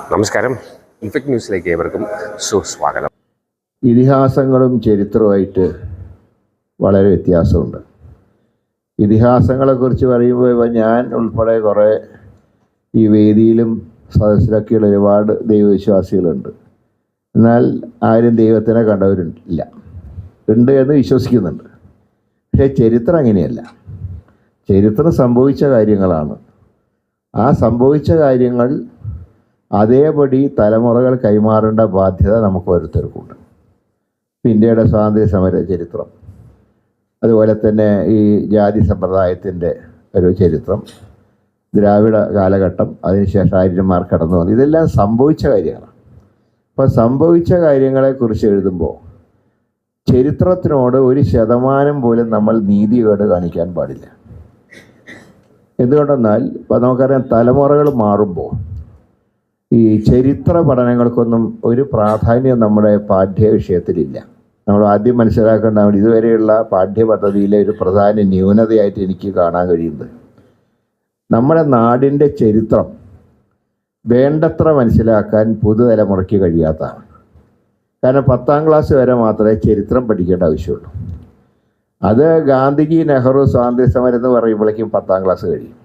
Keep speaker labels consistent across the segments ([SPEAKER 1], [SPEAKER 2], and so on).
[SPEAKER 1] നമസ്കാരം. ഇൻഫെക്ട് ന്യൂസിലേക്ക് ഏവർക്കും സുസ്വാഗതം.
[SPEAKER 2] ഇതിഹാസങ്ങളും ചരിത്രവുമായിട്ട് വളരെ വ്യത്യാസമുണ്ട്. ഇതിഹാസങ്ങളെക്കുറിച്ച് പറയുമ്പോൾ ഞാൻ ഉൾപ്പെടെ കുറേ ഈ വേദിയിലും സദസ്സിലൊക്കെയുള്ള ഒരുപാട് ദൈവവിശ്വാസികളുണ്ട്. എന്നാൽ ആരും ദൈവത്തിനെ കണ്ടവരില്ല. ഉണ്ട് എന്ന് വിശ്വസിക്കുന്നുണ്ട്. പക്ഷേ ചരിത്രം അങ്ങനെയല്ല. ചരിത്രം സംഭവിച്ച കാര്യങ്ങളാണ്. ആ സംഭവിച്ച കാര്യങ്ങൾ അതേപടി തലമുറകൾ കൈമാറേണ്ട ബാധ്യത നമുക്ക് ഓരോരുത്തർക്കുണ്ട്. ഇന്ത്യയുടെ സ്വാതന്ത്ര്യ സമര ചരിത്രം അതുപോലെ തന്നെ ഈ ജാതി സമ്പ്രദായത്തിന്റെ ഒരു ചരിത്രം ദ്രാവിഡ കാലഘട്ടം അതിനുശേഷം ആര്യന്മാർ കടന്നു വന്നു. ഇതെല്ലാം സംഭവിച്ച കാര്യങ്ങളാണ്. അപ്പോൾ സംഭവിച്ച കാര്യങ്ങളെക്കുറിച്ച് എഴുതുമ്പോൾ ചരിത്രത്തിനോട് ഒരു ശതമാനം പോലും നമ്മൾ നീതികേട് കാണിക്കാൻ പാടില്ല. എന്തുകൊണ്ടെന്നാൽ നമുക്കറിയാം തലമുറകൾ മാറുമ്പോൾ ഈ ചരിത്ര പഠനങ്ങൾക്കൊന്നും ഒരു പ്രാധാന്യം നമ്മുടെ പാഠ്യ വിഷയത്തിലില്ല നമ്മൾ ആദ്യം മനസ്സിലാക്കേണ്ട ഇതുവരെയുള്ള പാഠ്യപദ്ധതിയിലെ ഒരു പ്രധാന ന്യൂനതയായിട്ട് എനിക്ക് കാണാൻ കഴിയുന്നത്. നമ്മുടെ നാടിന്റെ ചരിത്രം വേണ്ടത്ര മനസ്സിലാക്കാൻ പുതുതലമുറയ്ക്ക് കഴിയാത്തതാണ്. കാരണം പത്താം ക്ലാസ് വരെ മാത്രമേ ചരിത്രം പഠിക്കേണ്ട ആവശ്യമുള്ളൂ. അത് ഗാന്ധിജി നെഹ്റു സ്വാതന്ത്ര്യ സമരം എന്ന് പറയുമ്പോഴേക്കും പത്താം ക്ലാസ് കഴിയും.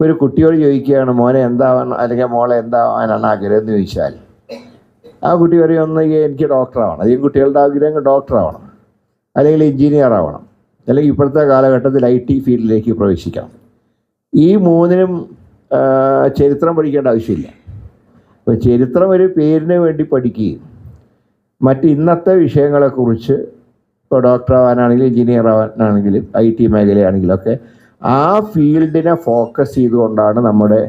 [SPEAKER 2] ഒരു കുട്ടിയോട് ചോദിക്കുകയാണ് മോനെ എന്താവാൻ അല്ലെങ്കിൽ മോളെ എന്താവാനാണ് ആഗ്രഹം എന്ന് ചോദിച്ചാൽ ആ കുട്ടി പറയുമെന്നെങ്കിൽ എനിക്ക് ഡോക്ടറാവണം അധികം കുട്ടികളുടെ ആഗ്രഹം ഡോക്ടറാവണം അല്ലെങ്കിൽ എഞ്ചിനീയർ ആവണം അല്ലെങ്കിൽ ഇപ്പോഴത്തെ കാലഘട്ടത്തിൽ ഐ ടി ഫീൽഡിലേക്ക് പ്രവേശിക്കണം. ഈ മൂന്നിനും ചരിത്രം പഠിക്കേണ്ട ആവശ്യമില്ല. അപ്പോൾ ചരിത്രം ഒരു പേരിന് വേണ്ടി പഠിക്കുകയും മറ്റ് ഇന്നത്തെ വിഷയങ്ങളെക്കുറിച്ച് ഇപ്പോൾ ഡോക്ടർ ആവാനാണെങ്കിലും എഞ്ചിനീയർ ആവാനാണെങ്കിലും ഐ ടി മേഖലയാണെങ്കിലും ഒക്കെ ആ ഫീൽഡിനെ ഫോക്കസ് ചെയ്തുകൊണ്ടാണ് നമ്മുടെ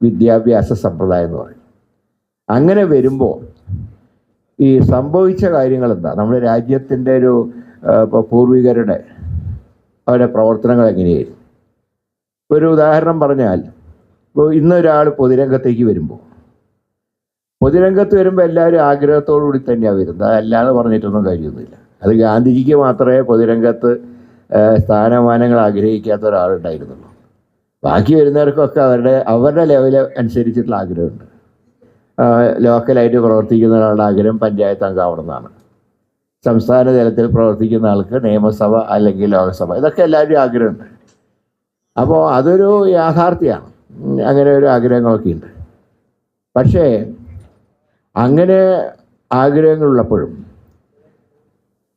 [SPEAKER 2] വിദ്യാഭ്യാസ സമ്പ്രദായം എന്ന് പറയുന്നത്. അങ്ങനെ വരുമ്പോൾ ഈ സംഭവിച്ച കാര്യങ്ങൾ എന്താ നമ്മുടെ രാജ്യത്തിന്റെ ഒരു പൂർവികരുടെ അവരുടെ പ്രവർത്തനങ്ങൾ എങ്ങനെയായിരുന്നു? ഒരു ഉദാഹരണം പറഞ്ഞാൽ ഇപ്പോൾ ഇന്നൊരാൾ പൊതുരംഗത്തേക്ക് വരുമ്പോൾ പൊതുരംഗത്ത് വരുമ്പോൾ എല്ലാവരും ആഗ്രഹത്തോടു കൂടി തന്നെയാണ് വരുന്നത്. അതല്ലാതെ പറഞ്ഞിട്ടൊന്നും കാര്യമൊന്നുമില്ല. അത് ഗാന്ധിജിക്ക് മാത്രമേ പൊതുരംഗത്ത് സ്ഥാനമാനങ്ങൾ ആഗ്രഹിക്കാത്ത ഒരാളുണ്ടായിരുന്നുള്ളൂ. ബാക്കി വരുന്നവർക്കൊക്കെ അവരുടെ അവരുടെ ലെവൽ അനുസരിച്ചിട്ടുള്ള ആഗ്രഹമുണ്ട്. ലോക്കലായിട്ട് പ്രവർത്തിക്കുന്ന ഒരാളുടെ ആഗ്രഹം പഞ്ചായത്ത് അംഗമാവണമെന്നാണ് സംസ്ഥാന തലത്തിൽ പ്രവർത്തിക്കുന്ന ആൾക്ക് നിയമസഭ അല്ലെങ്കിൽ ലോകസഭ ഇതൊക്കെ എല്ലാവരും ആഗ്രഹമുണ്ട്. അപ്പോൾ അതൊരു യാഥാർത്ഥ്യമാണ്. അങ്ങനെ ഒരു ആഗ്രഹങ്ങളൊക്കെ ഉണ്ട്. പക്ഷേ അങ്ങനെ ആഗ്രഹങ്ങളുള്ളപ്പോഴും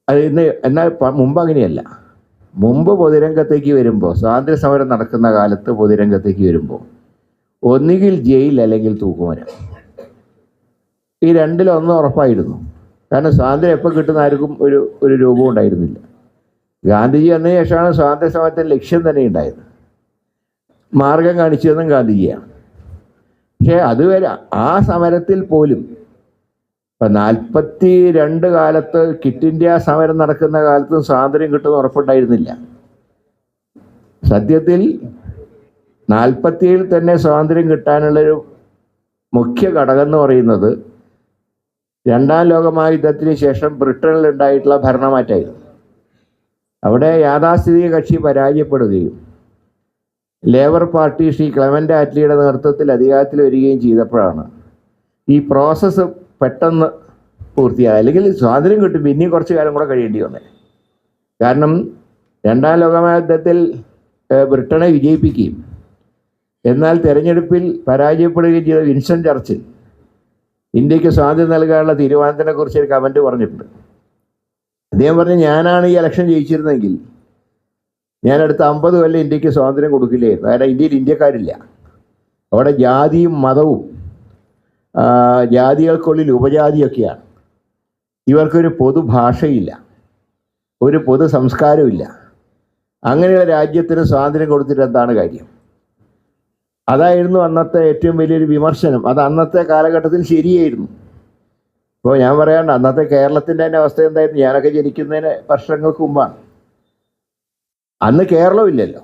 [SPEAKER 2] അത് ഇന്ന് എന്നാൽ മുമ്പ് അങ്ങനെയല്ല. മുമ്പ് പൊതുരംഗത്തേക്ക് വരുമ്പോൾ സ്വാതന്ത്ര്യ സമരം നടക്കുന്ന കാലത്ത് പൊതുരംഗത്തേക്ക് വരുമ്പോൾ ഒന്നുകിൽ ജയിൽ അല്ലെങ്കിൽ തൂക്കുമരം. ഈ രണ്ടിലൊന്നും ഉറപ്പായിരുന്നു. കാരണം സ്വാതന്ത്ര്യം എപ്പോൾ കിട്ടുന്ന ആർക്കും ഒരു ഒരു രൂപം ഉണ്ടായിരുന്നില്ല. ഗാന്ധിജി വന്നതിന് ശേഷമാണ് സ്വാതന്ത്ര്യ സമരത്തിന്റെ ലക്ഷ്യം തന്നെ ഉണ്ടായത്. മാർഗം കാണിച്ചതെന്നും ഗാന്ധിജിയാണ്. പക്ഷേ അതുവരെ ആ സമരത്തിൽ പോലും ഇപ്പം നാൽപ്പത്തി രണ്ട് കാലത്ത് കിറ്റ് ഇന്ത്യ സമരം നടക്കുന്ന കാലത്തും സ്വാതന്ത്ര്യം കിട്ടുന്ന ഉറപ്പുണ്ടായിരുന്നില്ല. സത്യത്തിൽ നാൽപ്പത്തിയേഴിൽ തന്നെ സ്വാതന്ത്ര്യം കിട്ടാനുള്ളൊരു മുഖ്യ ഘടകം എന്ന് പറയുന്നത് രണ്ടാം ലോകമഹായുദ്ധത്തിന് ശേഷം ബ്രിട്ടനിൽ ഉണ്ടായിട്ടുള്ള ഭരണമാറ്റമായിരുന്നു. അവിടെ യാഥാസ്ഥിതിക കക്ഷി പരാജയപ്പെടുകയും ലേബർ പാർട്ടി ശ്രീ ക്ലെമന്റ് ആറ്റ്ലിയുടെ നേതൃത്വത്തിൽ അധികാരത്തിൽ വരികയും ചെയ്തപ്പോഴാണ് ഈ പ്രോസസ്സ് പെട്ടെന്ന് പൂർത്തിയായി. അല്ലെങ്കിൽ സ്വാതന്ത്ര്യം കിട്ടും. പിന്നെയും കുറച്ച് കാലം കൂടെ കഴിയേണ്ടി വന്നേ. കാരണം രണ്ടാം ലോകമഹായുദ്ധത്തിൽ ബ്രിട്ടനെ വിജയിപ്പിക്കുകയും എന്നാൽ തെരഞ്ഞെടുപ്പിൽ പരാജയപ്പെടുകയും ചെയ്ത വിൻസൻ ചർച്ചിൽ ഇന്ത്യയ്ക്ക് സ്വാതന്ത്ര്യം നൽകാനുള്ള തീരുമാനത്തിനെക്കുറിച്ച് ഒരു കമന്റ് പറഞ്ഞിട്ടുണ്ട്. അദ്ദേഹം പറഞ്ഞു ഞാനാണ് ഈ ഇലക്ഷൻ ജയിച്ചിരുന്നെങ്കിൽ ഞാൻ അടുത്ത അമ്പത് കൊല്ലം ഇന്ത്യയ്ക്ക് സ്വാതന്ത്ര്യം കൊടുക്കില്ലായിരുന്നു. കാരണം ഇന്ത്യയിൽ ഇന്ത്യക്കാരില്ല. അവിടെ ജാതിയും മതവും ജാതികൾക്കുള്ളിൽ ഉപജാതിയൊക്കെയാണ്. ഇവർക്കൊരു പൊതുഭാഷയില്ല. ഒരു പൊതു സംസ്കാരമില്ല അങ്ങനെയുള്ള രാജ്യത്തിന് സ്വാതന്ത്ര്യം കൊടുത്തിട്ട് എന്താണ് കാര്യം? അതായിരുന്നു അന്നത്തെ ഏറ്റവും വലിയൊരു വിമർശനം. അത് അന്നത്തെ കാലഘട്ടത്തിൽ ശരിയായിരുന്നു. ഇപ്പോൾ ഞാൻ പറയാണ്ട് അന്നത്തെ കേരളത്തിന്റെ തന്നെ അവസ്ഥ എന്തായിരുന്നു? ഞാനൊക്കെ ജനിക്കുന്നതിന് വർഷങ്ങൾക്ക് മുമ്പാണ്. അന്ന് കേരളമില്ലല്ലോ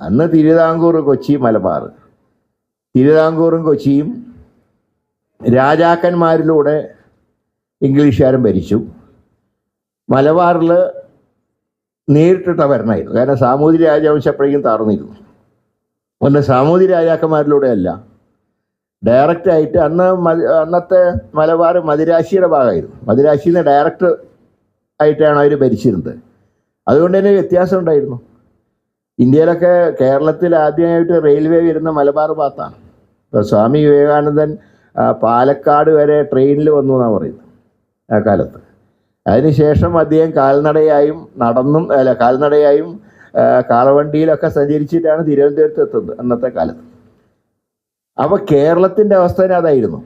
[SPEAKER 2] അന്ന് തിരുവിതാംകൂർ കൊച്ചി മലബാർ. തിരുവിതാംകൂറും കൊച്ചിയും രാജാക്കന്മാരിലൂടെ ഇംഗ്ലീഷുകാരൻ ഭരിച്ചു. മലബാറിൽ നേരിട്ടിട്ട ഭരണമായിരുന്നു കാരണം സാമൂതിരി രാജവംശം അപ്പോഴേക്കും താർന്നിരുന്നു ഒന്ന് സാമൂതിരി രാജാക്കന്മാരിലൂടെ അല്ല. ഡയറക്റ്റ് ആയിട്ട് അന്ന് അന്നത്തെ മലബാർ മദിരാശിയുടെ ഭാഗമായിരുന്നു. മദിരാശിയിൽ നിന്ന് ഡയറക്റ്റ് ആയിട്ടാണ് അവർ ഭരിച്ചിരുന്നത്. അതുകൊണ്ട് തന്നെ വ്യത്യാസം ഉണ്ടായിരുന്നു. ഇന്ത്യയിലൊക്കെ കേരളത്തിൽ ആദ്യമായിട്ട് റെയിൽവേ വരുന്ന മലബാർ ഭാഗത്താണ് ഇപ്പോൾ സ്വാമി വിവേകാനന്ദൻ പാലക്കാട് വരെ ട്രെയിനിൽ വന്നു എന്നാണ് പറയുന്നത് ആ കാലത്ത്. അതിനുശേഷം അദ്ദേഹം കാൽനടയായും നടന്നും അല്ല കാൽനടയായും കാളവണ്ടിയിലൊക്കെ സഞ്ചരിച്ചിട്ടാണ് തിരുവനന്തപുരത്ത് എത്തുന്നത് അന്നത്തെ കാലത്ത്. അപ്പോൾ കേരളത്തിന്റെ അവസ്ഥ അതായിരുന്നു.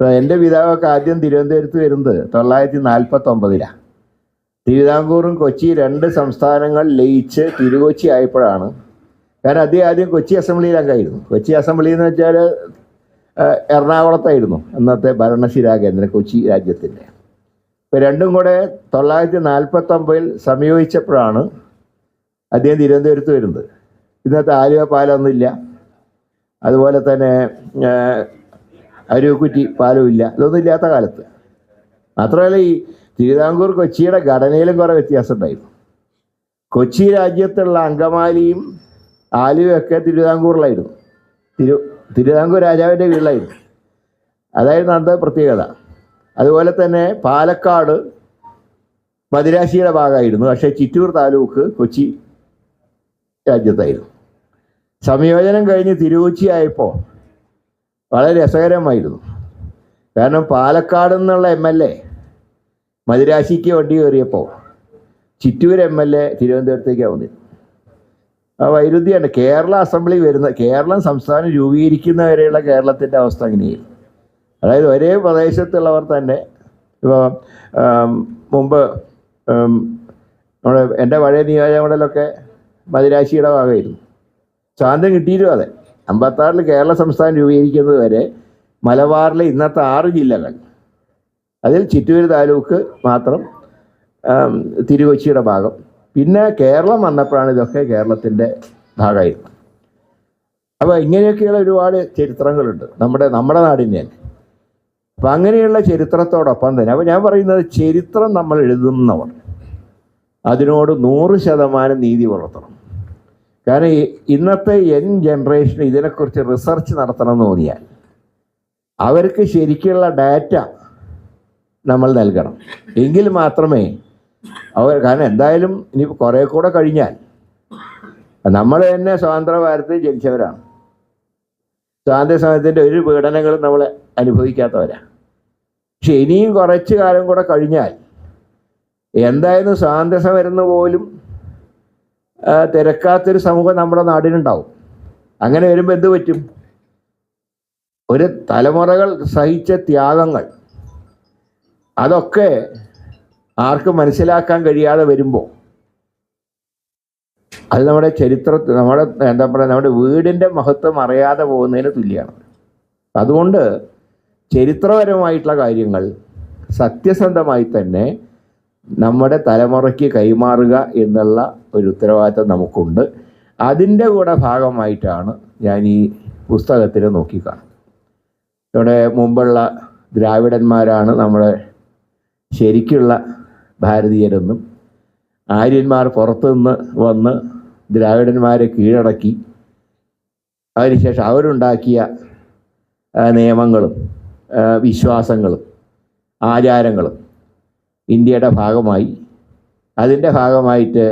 [SPEAKER 2] എന്റെ പിതാവൊക്കെ ആദ്യം തിരുവനന്തപുരത്ത് വരുന്നത് തൊള്ളായിരത്തി നാൽപ്പത്തി ഒമ്പതിലാണ് തിരുവിതാംകൂറും കൊച്ചി രണ്ട് സംസ്ഥാനങ്ങൾ ലയിച്ച് തിരുകൊച്ചി ആയപ്പോഴാണ്. കാരണം അദ്ദേഹം ആദ്യം കൊച്ചി അസംബ്ലിയിലൊക്കെ ആയിരുന്നു. കൊച്ചി അസംബ്ലി എന്ന് വെച്ചാൽ എറണാകുളത്തായിരുന്നു അന്നത്തെ ഭരണശിരാ കേന്ദ്രം കൊച്ചി രാജ്യത്തിന്റെ. ഇപ്പോൾ രണ്ടും കൂടെ തൊള്ളായിരത്തി നാൽപ്പത്തൊമ്പതിൽ സംയോജിച്ചപ്പോഴാണ് അദ്ദേഹം തിരുവനന്തപുരത്ത് വരുന്നത്. ഇന്നത്തെ ആലുവ പാലമൊന്നുമില്ല അതുപോലെ തന്നെ അരുവക്കുറ്റി പാലും പാലമില്ല ഇതൊന്നും ഇല്ലാത്ത കാലത്ത്. മാത്രമല്ല ഈ തിരുവിതാംകൂർ കൊച്ചിയുടെ ഘടനയിലും കുറേ വ്യത്യാസം ഉണ്ടായിരുന്നു. കൊച്ചി രാജ്യത്തുള്ള അങ്കമാലിയും ആലുവയൊക്കെ തിരുവിതാംകൂറിലായിരുന്നു. തിരു തിരുവിതാംകൂർ രാജാവിന്റെ കീഴിലായിരുന്നു. അതായിരുന്നു അന്നത്തെ പ്രത്യേകത. അതുപോലെ തന്നെ പാലക്കാട് മദിരാശിയുടെ ഭാഗമായിരുന്നു. പക്ഷേ ചിറ്റൂർ താലൂക്ക് കൊച്ചി രാജ്യത്തായിരുന്നു. സംയോജനം കഴിഞ്ഞ് തിരുവച്ചി ആയപ്പോൾ വളരെ രസകരമായിരുന്നു. കാരണം പാലക്കാട് നിന്നുള്ള എം എൽ എ മദിരാശിക്ക് വണ്ടി കയറിയപ്പോൾ ചിറ്റൂർ എം എൽ എ തിരുവനന്തപുരത്തേക്കാണ് വന്നത് ആ വൈരുദ്ധ്യമുണ്ട്. കേരള അസംബ്ലി വരുന്ന കേരളം സംസ്ഥാനം രൂപീകരിക്കുന്നവരെയുള്ള കേരളത്തിന്റെ അവസ്ഥ അങ്ങനെയായിരുന്നു. അതായത് ഒരേ പ്രദേശത്തുള്ളവർ തന്നെ ഇപ്പോൾ മുമ്പ് നമ്മുടെ എന്റെ പഴയ നിയോജകമണ്ഡലമൊക്കെ മദിരാശിയുടെ ഭാഗമായിരുന്നു. സ്വാതന്ത്ര്യം കിട്ടിയിട്ടും അതെ. അമ്പത്താറിൽ കേരള സംസ്ഥാനം രൂപീകരിക്കുന്നത് വരെ മലബാറിലെ ഇന്നത്തെ ആറ് ജില്ലകൾ. അതിൽ ചിറ്റൂർ താലൂക്ക് മാത്രം തിരുവച്ചിയുടെ ഭാഗം. പിന്നെ കേരളം വന്നപ്പോഴാണ് ഇതൊക്കെ കേരളത്തിന്റെ ഭാഗമായി. അപ്പോൾ ഇങ്ങനെയൊക്കെയുള്ള ഒരുപാട് ചരിത്രങ്ങളുണ്ട്. നമ്മുടെ നമ്മുടെ നാടിന്റെ തന്നെ. അപ്പം അങ്ങനെയുള്ള ചരിത്രത്തോടൊപ്പം തന്നെ അപ്പോൾ ഞാൻ പറയുന്നത് ചരിത്രം നമ്മൾ എഴുതുന്നവർ അതിനോട് നൂറ് ശതമാനം നീതി പുലർത്തണം. കാരണം ഇന്നത്തെ യങ് ജനറേഷൻ ഇതിനെക്കുറിച്ച് റിസർച്ച് നടത്തണം എന്ന് തോന്നിയാൽ അവർക്ക് ശരിക്കുള്ള ഡാറ്റ നമ്മൾ നൽകണം. എങ്കിൽ മാത്രമേ അവർ കാരണം എന്തായാലും ഇനി കുറേ കൂടെ കഴിഞ്ഞാൽ നമ്മൾ തന്നെ സ്വതന്ത്ര ഭാരതത്തിൽ ജനിച്ചവരാണ്. സ്വാതന്ത്ര്യ സമയത്തിന്റെ ഒരു പീഡനങ്ങളും നമ്മൾ അനുഭവിക്കാത്തവരാണ് പക്ഷെ ഇനിയും കുറച്ച് കാലം കൂടെ കഴിഞ്ഞാൽ എന്തായാലും സ്വാതന്ത്ര്യ സമരം പോലും തിരക്കാത്തൊരു സമൂഹം നമ്മുടെ നാടിനുണ്ടാവും. അങ്ങനെ വരുമ്പോൾ എന്ത് പറ്റും? ഒരു തലമുറകൾ സഹിച്ച ത്യാഗങ്ങൾ. അതൊക്കെ ആർക്കും മനസ്സിലാക്കാൻ കഴിയാതെ വരുമ്പോൾ അത് നമ്മുടെ ചരിത്രത്തിൽ നമ്മുടെ എന്താ പറയുക നമ്മുടെ വീടിന്റെ മഹത്വം അറിയാതെ പോകുന്നതിന് തുല്യമാണ് അതുകൊണ്ട് ചരിത്രപരമായിട്ടുള്ള കാര്യങ്ങൾ സത്യസന്ധമായി തന്നെ നമ്മുടെ തലമുറയ്ക്ക് കൈമാറുക എന്നുള്ള ഒരു ഉത്തരവാദിത്തം നമുക്കുണ്ട്. അതിന്റെ കൂടെ ഭാഗമായിട്ടാണ് ഞാൻ ഈ പുസ്തകത്തിൽ നോക്കിക്കാണുന്നത് ഇവിടെ മുമ്പുള്ള ദ്രാവിഡന്മാരാണ് നമ്മുടെ ശരിക്കുള്ള ഭാരതീയരെന്നും ആര്യന്മാർ പുറത്തുനിന്ന് വന്ന് ദ്രാവിഡന്മാരെ കീഴടക്കി. അതിനുശേഷം അവരുണ്ടാക്കിയ നിയമങ്ങളും വിശ്വാസങ്ങളും ആചാരങ്ങളും ഇന്ത്യയുടെ ഭാഗമായി. അതിന്റെ ഭാഗമായിട്ട്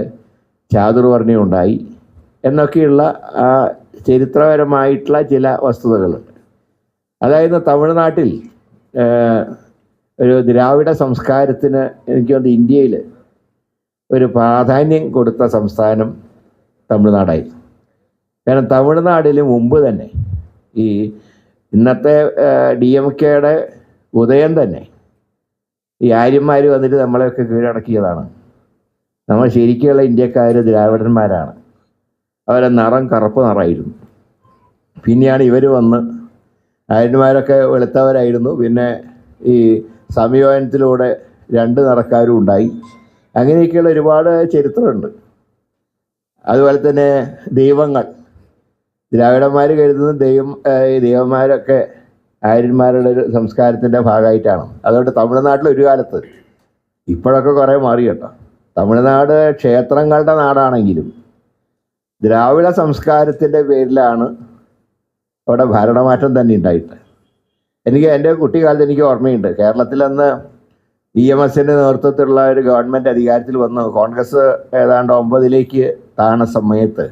[SPEAKER 2] ചാതുർവർണയം ഉണ്ടായി എന്നൊക്കെയുള്ള ചരിത്രപരമായിട്ടുള്ള ചില വസ്തുതകളുണ്ട്. അതായത് തമിഴ്നാട്ടിൽ ഒരു ദ്രാവിഡ സംസ്കാരത്തിന് എനിക്ക് തോന്നുന്നു ഇന്ത്യയിൽ ഒരു പ്രാധാന്യം കൊടുത്ത സംസ്ഥാനം തമിഴ്നാടായിരുന്നു കാരണം തമിഴ്നാടിൽ മുമ്പ് തന്നെ ഈ ഇന്നത്തെ ഡി എം കെയുടെ ഉദയം തന്നെ ഈ ആര്യന്മാർ വന്നിട്ട് നമ്മളെയൊക്കെ കീഴടക്കിയതാണ്. നമ്മൾ ശരിക്കുള്ള ഇന്ത്യക്കാർ ദ്രാവിഡന്മാരാണ്. അവരെ നിറം കറുപ്പ് നിറമായിരുന്നു. പിന്നെയാണ് ഇവർ വന്ന് ആര്യന്മാരൊക്കെ വെളുത്തവരായിരുന്നു. പിന്നെ ഈ സംയോജനത്തിലൂടെ രണ്ട് നടക്കാരും ഉണ്ടായി. അങ്ങനെയൊക്കെയുള്ള ഒരുപാട് ചരിത്രമുണ്ട്. അതുപോലെ തന്നെ ദൈവങ്ങൾ. ദ്രാവിഡന്മാർ കരുതുന്ന ദൈവം ദൈവന്മാരൊക്കെ ആര്യന്മാരുടെ ഒരു സംസ്കാരത്തിന്റെ ഭാഗമായിട്ടാണ്. അതുകൊണ്ട് തമിഴ്നാട്ടിൽ ഒരു കാലത്ത് ഇപ്പോഴൊക്കെ കുറേ മാറി കേട്ടോ. തമിഴ്നാട് ക്ഷേത്രങ്ങളുടെ നാടാണെങ്കിലും ദ്രാവിഡ സംസ്കാരത്തിന്റെ പേരിലാണ് അവിടെ ഭരണമാറ്റം തന്നെ ഉണ്ടായിട്ട്. എനിക്ക് എന്റെ കുട്ടിക്കാലത്ത് എനിക്ക് ഓർമ്മയുണ്ട്. കേരളത്തിൽ അന്ന് ഇ എം എസിന്റെ നേതൃത്വത്തിലുള്ള ഒരു ഗവൺമെന്റ് അധികാരത്തിൽ വന്നു. കോൺഗ്രസ് ഏതാണ്ട് ഒമ്പതിലേക്ക് താണ സമയത്ത്.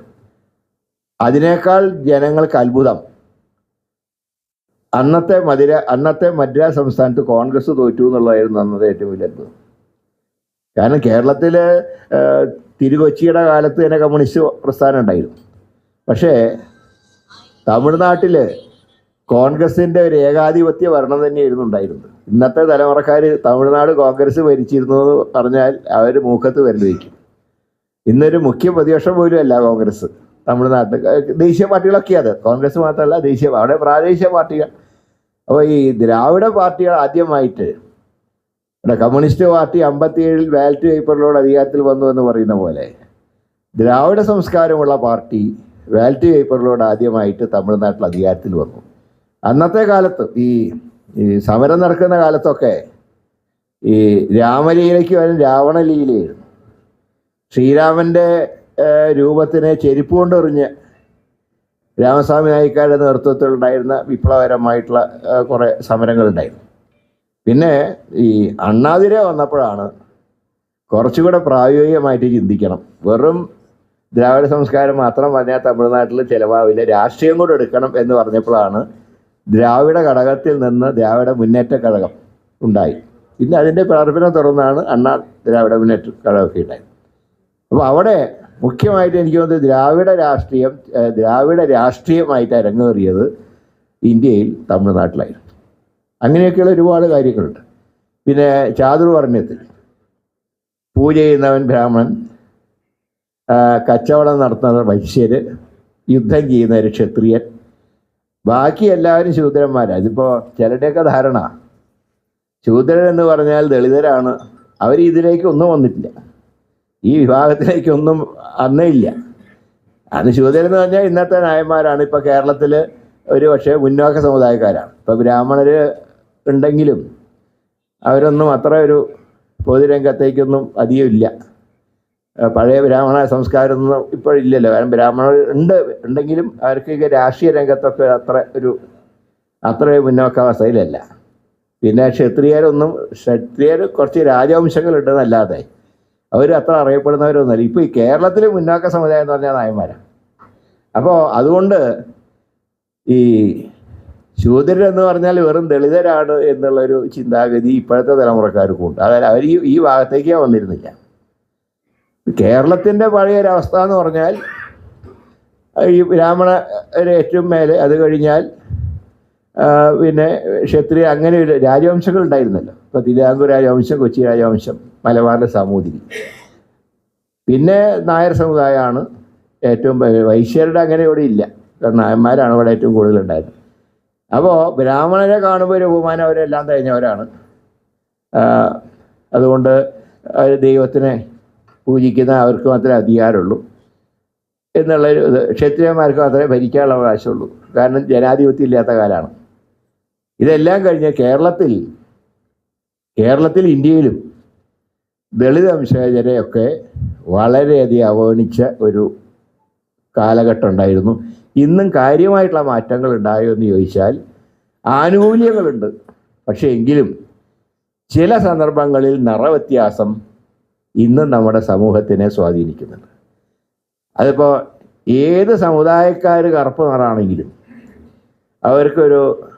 [SPEAKER 2] അതിനേക്കാൾ ജനങ്ങൾക്ക് അത്ഭുതം. അന്നത്തെ മധുര അന്നത്തെ മദ്രാസ് സംസ്ഥാനത്ത് കോൺഗ്രസ് തോറ്റു എന്നുള്ളതായിരുന്നു അന്നത്തെ ഏറ്റവും വലിയ അത്ഭുതം. കാരണം കേരളത്തിൽ തിരുകൊച്ചിയുടെ കാലത്ത് തന്നെ കമ്മ്യൂണിസ്റ്റ് പ്രസ്ഥാനം ഉണ്ടായിരുന്നു. പക്ഷേ തമിഴ്നാട്ടിൽ കോൺഗ്രസിന്റെ ഒരു ഏകാധിപത്യ ഭരണം തന്നെയായിരുന്നു ഉണ്ടായിരുന്നത്. ഇന്നത്തെ തലമുറക്കാർ തമിഴ്നാട് കോൺഗ്രസ് ഭരിച്ചിരുന്നു എന്ന് പറഞ്ഞാൽ അവർ മൂക്കത്ത് വയ്ക്കും. ഇന്നൊരു മുഖ്യ പ്രതിപക്ഷം പോലും അല്ല കോൺഗ്രസ്. തമിഴ്നാട്ടിൽ ദേശീയ പാർട്ടികളൊക്കെ അത്. കോൺഗ്രസ് മാത്രമല്ല ദേശീയ അവിടെ പ്രാദേശിക പാർട്ടികൾ. അപ്പോൾ ഈ ദ്രാവിഡ പാർട്ടികൾ ആദ്യമായിട്ട് കമ്മ്യൂണിസ്റ്റ് പാർട്ടി അമ്പത്തിയേഴിൽ ബാലറ്റ് പേപ്പറിലൂടെ അധികാരത്തിൽ വന്നു എന്ന് പറയുന്ന പോലെ ദ്രാവിഡ സംസ്കാരമുള്ള പാർട്ടി ബാലറ്റ് പേപ്പറിലൂടെ ആദ്യമായിട്ട് തമിഴ്നാട്ടിൽ അധികാരത്തിൽ വന്നു. അന്നത്തെ കാലത്ത് ഈ സമരം നടക്കുന്ന കാലത്തൊക്കെ ഈ രാമലീലയ്ക്ക് വരും രാവണലീലയായിരുന്നു ശ്രീരാമന്റെ രൂപത്തിനെ ചെരുപ്പ് കൊണ്ടെറിഞ്ഞ് രാമസ്വാമി നായിക്കാരുടെ നേതൃത്വത്തിലുണ്ടായിരുന്ന വിപ്ലവകരമായിട്ടുള്ള കുറേ സമരങ്ങളുണ്ടായിരുന്നു. പിന്നെ ഈ അണ്ണാതിരെ വന്നപ്പോഴാണ് കുറച്ചുകൂടെ പ്രായോഗികമായിട്ട് ചിന്തിക്കണം. വെറും ദ്രാവിഡ സംസ്കാരം മാത്രം പറഞ്ഞാൽ തമിഴ്നാട്ടിൽ ചിലവാവില്ല രാഷ്ട്രീയം കൂടെ എടുക്കണം എന്ന് പറഞ്ഞപ്പോഴാണ് ദ്രാവിഡ ഘടകത്തിൽ നിന്ന് ദ്രാവിഡ മുന്നേറ്റ ഘടകം ഉണ്ടായി. പിന്നെ അതിന്റെ പ്രവർത്തനം തുറന്നാണ് അണ്ണാ ദ്രാവിഡ മുന്നേറ്റ ഘടകമൊക്കെ ഉണ്ടായത്. അപ്പോൾ അവിടെ മുഖ്യമായിട്ട് എനിക്ക് തോന്നുന്നത് ദ്രാവിഡ രാഷ്ട്രീയം ദ്രാവിഡ രാഷ്ട്രീയമായിട്ട് അരങ്ങേറിയത് ഇന്ത്യയിൽ തമിഴ്നാട്ടിലായിരുന്നു. അങ്ങനെയൊക്കെയുള്ള ഒരുപാട് കാര്യങ്ങളുണ്ട്. പിന്നെ ചാതുർവർണയത്തിൽ പൂജ ചെയ്യുന്നവൻ ബ്രാഹ്മണൻ കച്ചവടം നടത്തുന്ന വൈശ്യർ യുദ്ധം ചെയ്യുന്ന ഒരു ക്ഷത്രിയൻ ബാക്കി എല്ലാവരും ശൂദ്രന്മാരാണ് ഇതിപ്പോൾ ചിലരുടെയൊക്കെ ധാരണ. ശൂദ്രൻ എന്ന് പറഞ്ഞാൽ ദളിതരാണ്. അവർ ഇതിലേക്ക് ഒന്നും വന്നിട്ടില്ല. ഈ വിഭാഗത്തിലേക്കൊന്നും അന്നേ ഇല്ല. അന്ന് ശൂദ്രൻ എന്ന് പറഞ്ഞാൽ ഇന്നത്തെ നായന്മാരാണ്. ഇപ്പോൾ കേരളത്തിൽ ഒരു പക്ഷേ മുന്നോക്ക സമുദായക്കാരാണ്. ഇപ്പോൾ ബ്രാഹ്മണർ ഉണ്ടെങ്കിലും അവരൊന്നും അത്ര ഒരു പൊതുരംഗത്തേക്കൊന്നും അധികം ഇല്ല. പഴയ ബ്രാഹ്മണ സംസ്കാരമൊന്നും ഇപ്പോഴില്ലല്ലോ കാരണം ബ്രാഹ്മണർ ഉണ്ട് ഉണ്ടെങ്കിലും അവർക്ക് രാഷ്ട്രീയ രംഗത്തൊക്കെ അത്ര ഒരു അത്ര മുന്നോക്കാവസ്ഥയിലല്ല പിന്നെ ക്ഷത്രിയരൊന്നും ക്ഷത്രിയർ കുറച്ച് രാജവംശങ്ങളുണ്ടെന്നല്ലാതെ അവർ അത്ര അറിയപ്പെടുന്നവരൊന്നുമല്ല. ഇപ്പോൾ ഈ കേരളത്തിൽ മുന്നോക്ക സമുദായം എന്ന് പറഞ്ഞാൽ നായന്മാരാണ് അപ്പോൾ അതുകൊണ്ട് ഈ ശൂദ്രർ എന്ന് പറഞ്ഞാൽ വെറും ദളിതരാണ് എന്നുള്ളൊരു ചിന്താഗതി ഇപ്പോഴത്തെ തലമുറക്കാർക്കുണ്ട്. അതായത് അവർ ഈ ഈ ഭാഗത്തേക്കേ വന്നിരുന്നില്ല. കേരളത്തിന്റെ പഴയ ഒരവസ്ഥ എന്ന് പറഞ്ഞാൽ ഈ ബ്രാഹ്മണ ഏറ്റവും മേലെ അത് കഴിഞ്ഞാൽ പിന്നെ ക്ഷത്രിയ അങ്ങനെ ഒരു രാജവംശങ്ങൾ ഉണ്ടായിരുന്നല്ലോ. ഇപ്പൊ തിരുവിതാംകൂർ രാജവംശം കൊച്ചി രാജവംശം മലബാറിലെ സാമൂതിരി. പിന്നെ നായർ സമുദായമാണ് ഏറ്റവും വൈശ്യരുടെ അങ്ങനെ ഇവിടെ ഇല്ല. നായന്മാരാണ് ഇവിടെ ഏറ്റവും കൂടുതൽ ഉണ്ടായിരുന്നത്. അപ്പോൾ ബ്രാഹ്മണരെ കാണുമ്പോൾ ഒരു ബഹുമാനം അവരെല്ലാം കഴിഞ്ഞവരാണ് ആ, അതുകൊണ്ട് ദൈവത്തിനെ പൂജിക്കുന്ന അവർക്ക് മാത്രമേ അധികാരമുള്ളൂ എന്നുള്ളൊരു ഇത്. ക്ഷത്രിയന്മാർക്ക് മാത്രമേ ഭരിക്കാനുള്ള അവകാശമുള്ളൂ. കാരണം ജനാധിപത്യം ഇല്ലാത്ത കാലമാണ്. ഇതെല്ലാം കഴിഞ്ഞ് കേരളത്തിൽ കേരളത്തിൽ ഇന്ത്യയിലും ദളിത് വംശജരെയൊക്കെ വളരെയധികം അവഗണിച്ച ഒരു കാലഘട്ടം ഉണ്ടായിരുന്നു. ഇന്നും കാര്യമായിട്ടുള്ള മാറ്റങ്ങൾ ഉണ്ടായോ എന്ന് ചോദിച്ചാൽ ആനുകൂല്യങ്ങളുണ്ട്. പക്ഷേ എങ്കിലും ചില സന്ദർഭങ്ങളിൽ നിറവ്യത്യാസം ഇന്നും നമ്മുടെ സമൂഹത്തിനെ സ്വാധീനിക്കുന്നുണ്ട്. അതിപ്പോൾ ഏത് സമുദായക്കാർ കറുപ്പ് നിറാണെങ്കിലും അവർക്കൊരു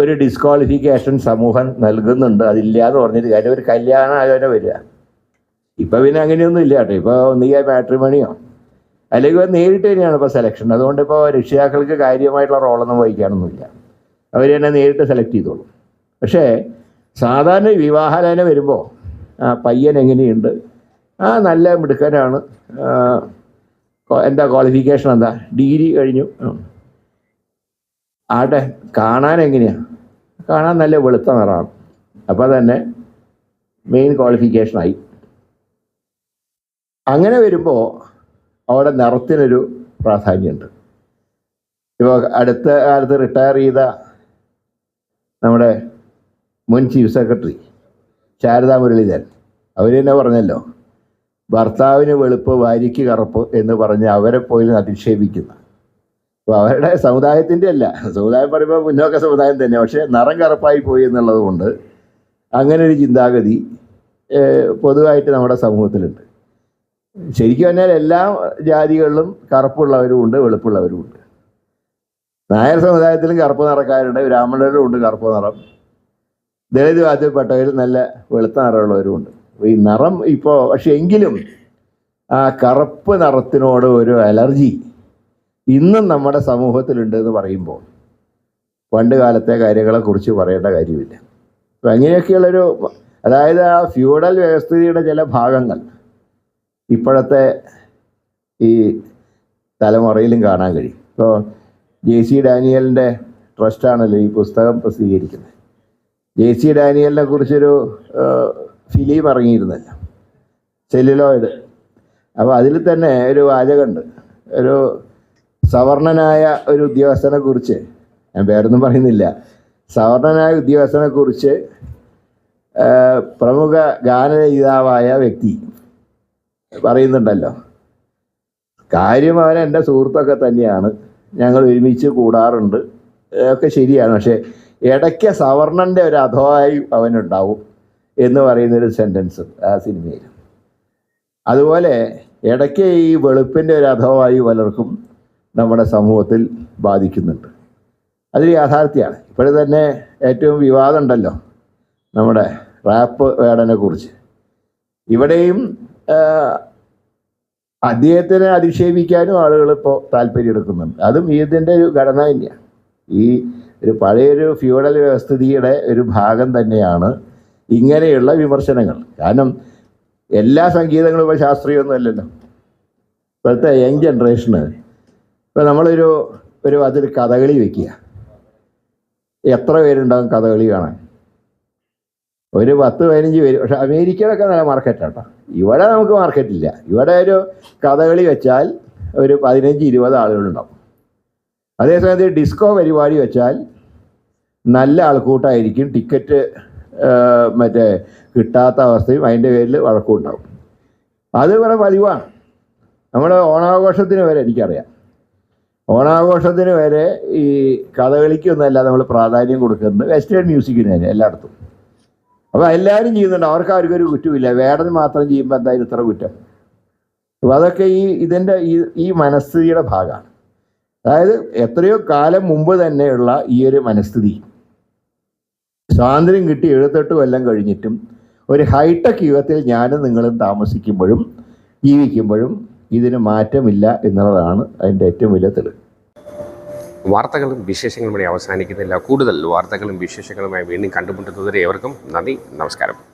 [SPEAKER 2] ഒരു ഡിസ്ക്വാളിഫിക്കേഷൻ സമൂഹം നൽകുന്നുണ്ട്. അതില്ല എന്ന് പറഞ്ഞിട്ട് കാര്യം ഒരു കല്യാണ ആലോചന വരിക. ഇപ്പം പിന്നെ അങ്ങനെയൊന്നും ഇല്ല കേട്ടോ. ഇപ്പോൾ ഒന്നുകിൽ മാട്രിമണിയോ? അല്ലെങ്കിൽ നേരിട്ട് തന്നെയാണ് ഇപ്പോൾ സെലക്ഷൻ അതുകൊണ്ട് ഇപ്പോൾ രക്ഷിതാക്കൾക്ക് കാര്യമായിട്ടുള്ള റോളൊന്നും വഹിക്കാനൊന്നുമില്ല. അവർ തന്നെ നേരിട്ട് സെലക്ട് ചെയ്തോളും. പക്ഷേ സാധാരണ വിവാഹാലയനെ വരുമ്പോൾ പയ്യൻ എങ്ങനെയുണ്ട്? ആ നല്ല മിടുക്കനാണ്. എന്താ ക്വാളിഫിക്കേഷൻ എന്താ? ഡിഗ്രി കഴിഞ്ഞു. ആട്ടെ കാണാൻ എങ്ങനെയാണ് കാണാൻ നല്ല വെളുത്ത നിറമാണ്. അപ്പോൾ തന്നെ മെയിൻ ക്വാളിഫിക്കേഷനായി അങ്ങനെ വരുമ്പോൾ അവിടെ നിറത്തിനൊരു പ്രാധാന്യമുണ്ട്. ഇപ്പോൾ അടുത്ത കാലത്ത് റിട്ടയർ ചെയ്ത നമ്മുടെ മുൻ ചീഫ് സെക്രട്ടറി ശാരദാ മുരളീധരൻ. അവർ തന്നെ പറഞ്ഞല്ലോ ഭർത്താവിന് വെളുപ്പ് ഭാര്യയ്ക്ക് കറുപ്പ് എന്ന് പറഞ്ഞ് അവരെ പോയി അധിക്ഷേപിക്കുന്ന അപ്പോൾ അവരുടെ സമുദായത്തിന്റെ അല്ല സമുദായം പറയുമ്പോൾ മുന്നോക്ക സമുദായം തന്നെ പക്ഷേ നിറം കറുപ്പായി പോയി എന്നുള്ളത് കൊണ്ട് അങ്ങനെ ഒരു ചിന്താഗതി പൊതുവായിട്ട് നമ്മുടെ സമൂഹത്തിലുണ്ട്. ശരിക്കും പറഞ്ഞാൽ എല്ലാ ജാതികളിലും വെളുപ്പുള്ളവരും ഉണ്ട്. നായർ സമുദായത്തിലും കറുപ്പ് നിറക്കാരുണ്ട് ബ്രാഹ്മണരിലും ഉണ്ട് കറുപ്പ് നിറം. ദളിത് വിഭാഗത്തിൽപ്പെട്ടവരും നല്ല വെളുത്ത നിറമുള്ളവരുമുണ്ട് ഈ നിറം ഇപ്പോൾ പക്ഷെ എങ്കിലും ആ കറുപ്പ് നിറത്തിനോട് ഒരു അലർജി ഇന്നും നമ്മുടെ സമൂഹത്തിലുണ്ട് എന്ന് പറയുമ്പോൾ പണ്ട് കാലത്തെ കാര്യങ്ങളെക്കുറിച്ച് പറയേണ്ട കാര്യമില്ല. അപ്പം അങ്ങനെയൊക്കെയുള്ളൊരു അതായത് ആ ഫ്യൂഡൽ വ്യവസ്ഥിതിയുടെ ചില ഭാഗങ്ങൾ ഇപ്പോഴത്തെ ഈ തലമുറയിലും കാണാൻ കഴിയും. ഇപ്പോൾ ജെ സി ഡാനിയലിന്റെ ട്രസ്റ്റാണല്ലോ ഈ പുസ്തകം പ്രസിദ്ധീകരിക്കുന്നത്. ജെ സി ഡാനിയലിനെ കുറിച്ചൊരു ഫിലിം ഇറങ്ങിയിരുന്നല്ലോ. സെല്ലുലോയിഡ്. അപ്പോൾ അതിൽ തന്നെ ഒരു വാചകമുണ്ട്. ഒരു സവർണനായ ഒരു ഉദ്യോഗസ്ഥനെ കുറിച്ച്. ഞാൻ പേരൊന്നും പറയുന്നില്ല. സവർണനായ ഉദ്യോഗസ്ഥനെ കുറിച്ച് പ്രമുഖ ഗാനരചിതാവായ വ്യക്തി പറയുന്നുണ്ടല്ലോ. കാര്യം അവൻ എന്റെ സുഹൃത്തൊക്കെ തന്നെയാണ്. ഞങ്ങൾ ഒരുമിച്ച് കൂടാറുണ്ട്. ഒക്കെ ശരിയാണ്. പക്ഷേ ഇടയ്ക്ക് സവർണന്റെ ഒരു അധോയായി അവനുണ്ടാവും എന്ന് പറയുന്ന ഒരു സെന്റൻസ് ആ സിനിമയിൽ. അതുപോലെ ഇടയ്ക്ക് ഈ വെളുപ്പിന്റെ ഒരു അധോവായി പലർക്കും നമ്മുടെ സമൂഹത്തിൽ ബാധിക്കുന്നുണ്ട്. അതൊരു യാഥാർത്ഥ്യമാണ്. ഇപ്പോഴും തന്നെ ഏറ്റവും വിവാദം ഉണ്ടല്ലോ നമ്മുടെ റാപ്പ് വേടനെ കുറിച്ച്. ഇവിടെയും അദ്ദേഹത്തിനെ അധിക്ഷേപിക്കാനും ആളുകൾ ഇപ്പോൾ താല്പര്യം എടുക്കുന്നുണ്ട് അതും ഇതിന്റെ ഒരു ഘടന തന്നെയാണ്. ഈ ഒരു പഴയൊരു ഫ്യൂഡൽ വ്യവസ്ഥിതിയുടെ ഒരു ഭാഗം തന്നെയാണ് ഇങ്ങനെയുള്ള വിമർശനങ്ങൾ. കാരണം എല്ലാ സംഗീതങ്ങളും ഇപ്പോൾ ശാസ്ത്രീയമൊന്നും അല്ലല്ലോ. ഇപ്പോഴത്തെ യങ് ജനറേഷന് ഇപ്പോൾ നമ്മളൊരു ഒരു അതൊരു കഥകളി വെക്കുക. എത്ര പേരുണ്ടാകും കഥകളി കാണാൻ? ഒരു പത്ത് പതിനഞ്ച് പേര്. പക്ഷെ അമേരിക്കയിലൊക്കെ നല്ല മാർക്കറ്റാട്ടോ. ഇവിടെ നമുക്ക് മാർക്കറ്റില്ല. ഇവിടെ ഒരു കഥകളി വെച്ചാൽ ഒരു പതിനഞ്ച് ഇരുപത് ആളുകളുണ്ടാവും. അതേസമയത്ത് ഡിസ്കോ പരിപാടി വെച്ചാൽ നല്ല ആൾക്കൂട്ടമായിരിക്കും ടിക്കറ്റ് മറ്റേ കിട്ടാത്ത അവസ്ഥയും അതിന്റെ പേരിൽ വഴക്കും ഉണ്ടാവും. അത് ഇവിടെ പതിവാണ്. നമ്മുടെ ഓണാഘോഷത്തിന് വരെ എനിക്കറിയാം. ഓണാഘോഷത്തിന് വരെ ഈ കഥകളിക്കൊന്നല്ല നമ്മൾ പ്രാധാന്യം കൊടുക്കുന്നത് വെസ്റ്റേൺ മ്യൂസിക്കിന് തന്നെ എല്ലായിടത്തും. അപ്പോൾ എല്ലാവരും ചെയ്യുന്നുണ്ട്. അവർക്ക് ആർക്കും ഒരു കുറ്റമില്ല വേടൻ മാത്രം ചെയ്യുമ്പോൾ എന്തായാലും ഇത്ര കുറ്റം. അപ്പോൾ അതൊക്കെ ഈ ഇതിന്റെ ഈ ഈ മനസ്ഥിതിയുടെ ഭാഗമാണ്. അതായത് എത്രയോ കാലം മുമ്പ് തന്നെയുള്ള ഈ ഒരു മനസ്ഥിതി. സ്വാതന്ത്ര്യം കിട്ടി എഴുപത്തെട്ട് കൊല്ലം കഴിഞ്ഞിട്ടും ഒരു ഹൈടെക് യുഗത്തിൽ ഞാനും നിങ്ങളും താമസിക്കുമ്പോഴും ജീവിക്കുമ്പോഴും ഇതിന് മാറ്റമില്ല എന്നുള്ളതാണ് അതിന്റെ ഏറ്റവും വലിയ തെളിവ്.
[SPEAKER 1] വാർത്തകളും വിശേഷങ്ങളും ഇവിടെ അവസാനിക്കുന്നില്ല. കൂടുതൽ വാർത്തകളും വിശേഷങ്ങളുമായി വീണ്ടും കണ്ടുമുട്ടുന്നതുവരെ ഏവർക്കും നന്ദി നമസ്കാരം.